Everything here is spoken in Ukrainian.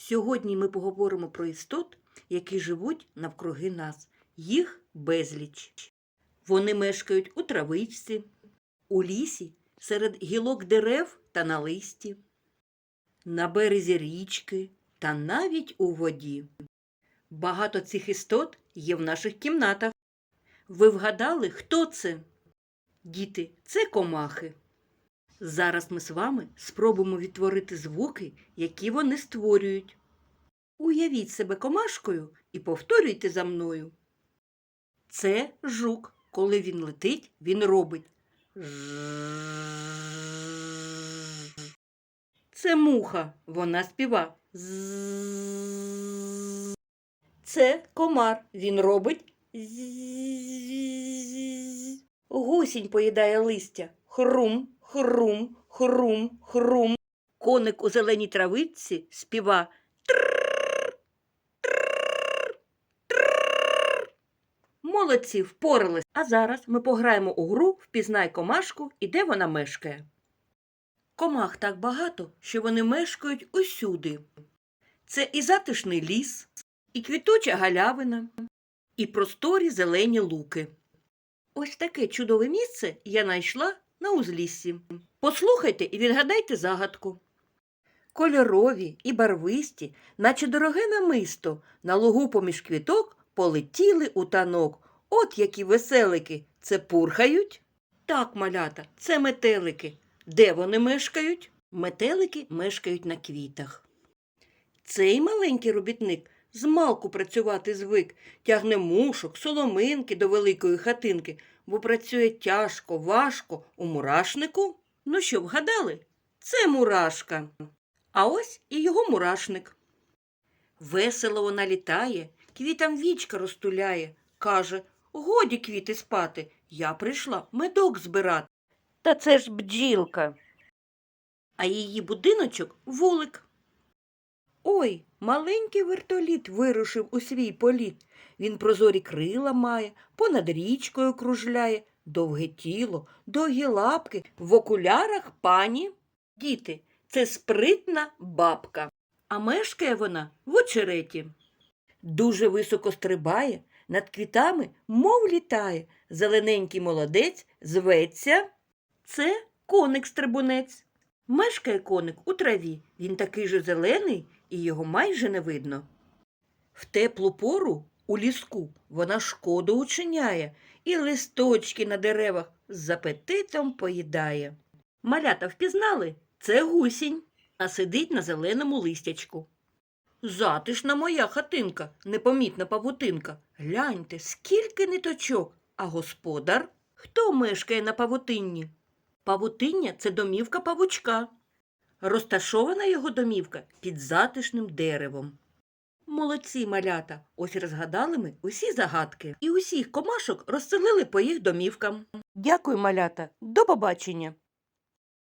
Сьогодні ми поговоримо про істот, які живуть навкруги нас. Їх безліч. Вони мешкають у травичці, у лісі, серед гілок дерев та на листі, на березі річки та навіть у воді. Багато цих істот є в наших кімнатах. Ви вгадали, хто це? Діти, це комахи. Зараз ми з вами спробуємо відтворити звуки, які вони створюють. Уявіть себе комашкою і повторюйте за мною. Це жук. Коли він летить, він робить. Це муха, вона співа. Це комар, він робить. Гусінь поїдає листя. Хрум, хрум, хрум, хрум. Коник у зеленій травичці співа. Молодці, впорались. А зараз ми пограємо у гру Впізнай комашку і де вона мешкає. Комах так багато, що вони мешкають усюди. Це і затишний ліс, і квітуча галявина, і просторі зелені луки. Ось таке чудове місце я знайшла на узліссі. Послухайте і відгадайте загадку. Кольорові і барвисті, наче дороге намисто, на лугу поміж квіток полетіли у танок. От які веселики. Це пурхають? Так, малята, це метелики. Де вони мешкають? Метелики мешкають на квітах. Цей маленький робітник змалку працювати звик, тягне мушок, соломинки до великої хатинки, бо працює тяжко, важко у мурашнику. Ну що, вгадали? Це мурашка. А ось і його мурашник. Весело вона літає, квітам вічка розтуляє, каже Годі квіти спати, я прийшла медок збирати. Та це ж бджілка. А її будиночок вулик. Ой, маленький вертоліт вирушив у свій політ. Він прозорі крила має, понад річкою кружляє, довге тіло, довгі лапки, в окулярах пані. Діти, це спритна бабка, а мешкає вона в очереті. Дуже високо стрибає, над квітами, мов літає. Зелененький молодець зветься. Це коник-стрибунець. Мешкає коник у траві. Він такий же зелений, і його майже не видно. В теплу пору у ліску вона шкоду учиняє і листочки на деревах з апетитом поїдає. Малята впізнали? Це гусінь, а сидить на зеленому листячку. Затишна моя хатинка, непомітна павутинка. Гляньте, скільки ниточок, а господар хто мешкає на павутинні? Павутиння це домівка павучка. Розташована його домівка під затишним деревом. Молодці малята, ось розгадали ми усі загадки і усіх комашок розселили по їх домівкам. Дякую, малята, до побачення.